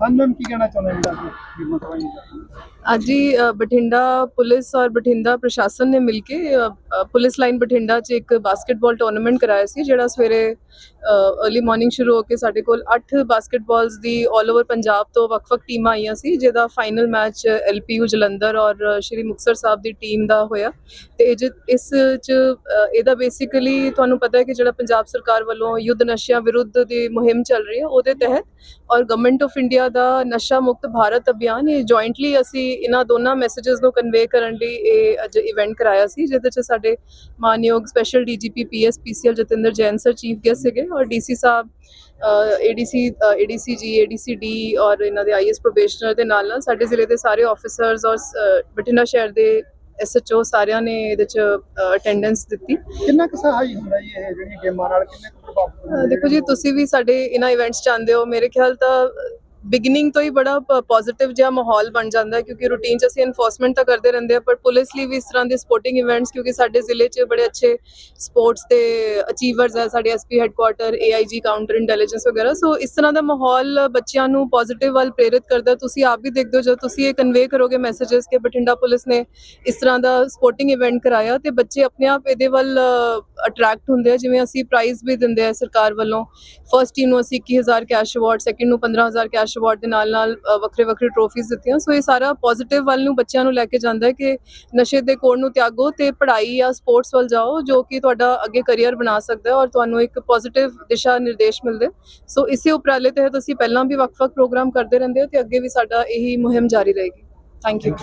ਹਾਂਜੀ, ਮੈਮ, ਕੀ ਕਹਿਣਾ ਚਾਹੁੰਦੇ ਹੋ ਜੀ? ਅੱਜ ਹੀ ਬਠਿੰਡਾ ਪੁਲਿਸ ਔਰ ਬਠਿੰਡਾ ਪ੍ਰਸ਼ਾਸਨ ਨੇ ਮਿਲ ਕੇ ਪੁਲਿਸ ਲਾਈਨ ਬਠਿੰਡਾ 'ਚ ਇੱਕ ਬਾਸਕਟਬਾਲ ਟੂਰਨਾਮੈਂਟ ਕਰਾਇਆ ਸੀ, ਜਿਹੜਾ ਸਵੇਰੇ अर्ਲੀ ਮਾਰਨਿੰਗ ਸ਼ੁਰੂ ਹੋ ਕੇ ਸਾਡੇ ਕੋਲ 8 ਬਾਸਕਟਬਾਲਸ ਦੀ 올 ਓਵਰ ਪੰਜਾਬ ਤੋਂ ਵੱਖ-ਵੱਖ ਟੀਮਾਂ ਆਈਆਂ ਸੀ, ਜਿਹਦਾ ਫਾਈਨਲ ਮੈਚ ਐਲਪੀਯੂ ਜਲੰਧਰ ਔਰ ਸ਼੍ਰੀ ਮੁਕਸਰ ਸਾਹਿਬ ਦੀ ਟੀਮ ਦਾ ਹੋਇਆ। ਤੇ ਇਸ 'ਚ ਇਹਦਾ ਬੇਸਿਕਲੀ ਤੁਹਾਨੂੰ ਪਤਾ ਹੈ ਕਿ ਜਿਹੜਾ ਪੰਜਾਬ ਸਰਕਾਰ ਵੱਲੋਂ ਯੁੱਧ ਨਸ਼ਿਆਂ ਵਿਰੁੱਧ ਦੀ ਮੁਹਿੰਮ ਚੱਲ ਰਹੀ ਹੈ, ਉਹਦੇ ਤਹਿਤ ਔਰ ਗਵਰਨਮੈਂਟ ਆਫ ਇੰਡੀਆ ਦਾ ਨਸ਼ਾ ਮੁਕਤ ਭਾਰਤ ਅਭਿਆਨ, ਇਹ ਜੁਆਇੰਟਲੀ ਅਸੀਂ ਇਹਨਾਂ ਦੋਨਾਂ ਮੈਸੇजेस ਨੂੰ ਕਨਵੇ ਕਰਨ ਲਈ ਇਹ ਅੱਜ ਇਵੈਂਟ ਕਰਾਇਆ ਸੀ, ਜਿਹਦੇ 'ਚ ਸਾਡੇ ਸਾਡੇ ਮਾਨਯੋਗ special DGP PS PCL Jatinder Jain sir chief guest ਸੀਗੇ ਔਰ ਡੀਸੀ ਸਾਹਿਬ ADC ADC ji ADC D ਔਰ ਇਹਨਾਂ ਦੇ ਆਈਐਸ ਪ੍ਰੋਬੇਸ਼ਨਰ ਦੇ ਨਾਲ ਨਾਲ ਸਾਡੇ ਜ਼ਿਲ੍ਹੇ ਦੇ ਸਾਰੇ ਆਫੀਸਰਸ ਔਰ ਬਠਿੰਡਾ ਸ਼ਹਿਰ ਦੇ ਐਸਐਚਓ ਸਾਰਿਆਂ ਨੇ ਇਹਦੇ 'ਚ ਅਟੈਂਡੈਂਸ ਦਿੱਤੀ। ਕਿੰਨਾ ਕੁ ਸਹਾਈ ਹੁੰਦਾ ਜੀ ਇਹ ਜਿਹੜੀਆਂ ਗੇਮਾਂ ਨਾਲ? ਕਿੰਨੇ ਕੁ ਪ੍ਰਭਾਵ ਅਹ ਦੇਖੋ ਜੀ ਤੁਸੀਂ ਵੀ ਸਾਡੇ ਇਹਨਾਂ ਇਵੈਂਟਸ ਚ ਆਉਂਦੇ ਹੋ। ਮੇਰੇ ਖਿਆਲ ਤਾਂ ਬਿਗਨਿੰਗ ਤੋਂ ਹੀ ਬੜਾ ਪੋਜ਼ਿਟਿਵ ਜਿਹਾ ਮਾਹੌਲ ਬਣ ਜਾਂਦਾ ਹੈ, ਕਿਉਂਕਿ ਰੂਟੀਨ ਚ ਅਸੀਂ ਐਨਫੋਰਸਮੈਂਟ ਤਾਂ ਕਰਦੇ ਰਹਿੰਦੇ ਆ ਪਰ ਪੁਲਿਸ ਲਈ ਵੀ ਇਸ ਤਰ੍ਹਾਂ ਦੇ ਸਪੋਰਟਿੰਗ ਇਵੈਂਟਸ ਕਿਉਂਕਿ ਸਾਡੇ ਜ਼ਿਲ੍ਹੇ 'ਚ ਬੜੇ ਅੱਛੇ ਸਪੋਰਟਸ ਦੇ ਅਚੀਵਰਸ ਹੈ, ਸਾਡੇ SP headquarter AIG counter intelligence ਵਗੈਰਾ ਸੋ ਇਸ ਤਰ੍ਹਾਂ ਦਾ ਮਾਹੌਲ ਬੱਚਿਆਂ ਨੂੰ ਪੋਜ਼ਿਟਿਵ ਵੱਲ ਪ੍ਰੇਰਿਤ ਕਰਦਾ ਤੁਸੀਂ ਆਪ ਵੀ ਦੇਖਦੇ ਹੋ, ਜਦੋਂ ਤੁਸੀਂ ਇਹ ਕਨਵੇ ਕਰੋਗੇ ਮੈਸੇजेस ਕਿ ਬਠਿੰਡਾ ਪੁਲਿਸ ਨੇ ਇਸ ਤਰ੍ਹਾਂ ਦਾ ਸਪੋਰਟਿੰਗ ਇਵੈਂਟ ਕਰਾਇਆ, ਤੇ ਬੱਚੇ ਆਪਣੇ ਆਪ ਇਹਦੇ ਵੱਲ ਅਟਰੈਕਟ ਹੁੰਦੇ ਆ, ਜਿਵੇਂ ਅਸੀਂ ਪ੍ਰਾਈਜ਼ ਵੀ ਦਿੰਦੇ ਆ ਸਰਕਾਰ ਵੱਲੋਂ। ਫਰਸਟ ਟੀਮ ਨੂੰ ਅਸੀਂ 21000 ਕੈਸ਼ ਅਵਾਰਡ ਸੈਕਿੰਡ ਨੂੰ 15000 ਕੈਸ਼ ਅਵਾਰਡ ਦੇ ਨਾਲ ਨਾਲ ਵੱਖਰੇ ਵੱਖਰੇ ਟਰੋਫੀਜ਼ ਦਿੱਤੀਆਂ। ਸੋ ਇਹ ਸਾਰਾ ਪੋਜ਼ਿਟਿਵ ਵੱਲ ਨੂੰ ਬੱਚਿਆਂ ਨੂੰ ਲੈ ਕੇ ਜਾਂਦਾ ਹੈ ਕਿ ਨਸ਼ੇ ਦੇ ਕੋੜ ਨੂੰ ਤਿਆਗੋ ਤੇ ਪੜ੍ਹਾਈ ਜਾਂ ਸਪੋਰਟਸ ਵੱਲ ਜਾਓ, ਜੋ ਕਿ ਤੁਹਾਡਾ ਅੱਗੇ ਕੈਰੀਅਰ ਬਣਾ ਸਕਦਾ ਹੈ ਔਰ ਤੁਹਾਨੂੰ ਇੱਕ ਪੋਜ਼ਿਟਿਵ ਦਿਸ਼ਾ ਨਿਰਦੇਸ਼ ਮਿਲਦੇ ਸੋ ਇਸੇ ਉਪਰਾਲੇ ਤਹਿਤ ਅਸੀਂ ਪਹਿਲਾਂ ਵੀ ਵੱਖ-ਵੱਖ ਪ੍ਰੋਗਰਾਮ ਕਰਦੇ ਰਹਿੰਦੇ ਹਾਂ ਤੇ ਅੱਗੇ ਵੀ ਸਾਡਾ ਇਹੀ ਮੁਹਿੰਮ ਜਾਰੀ ਰਹੇਗੀ। Thank you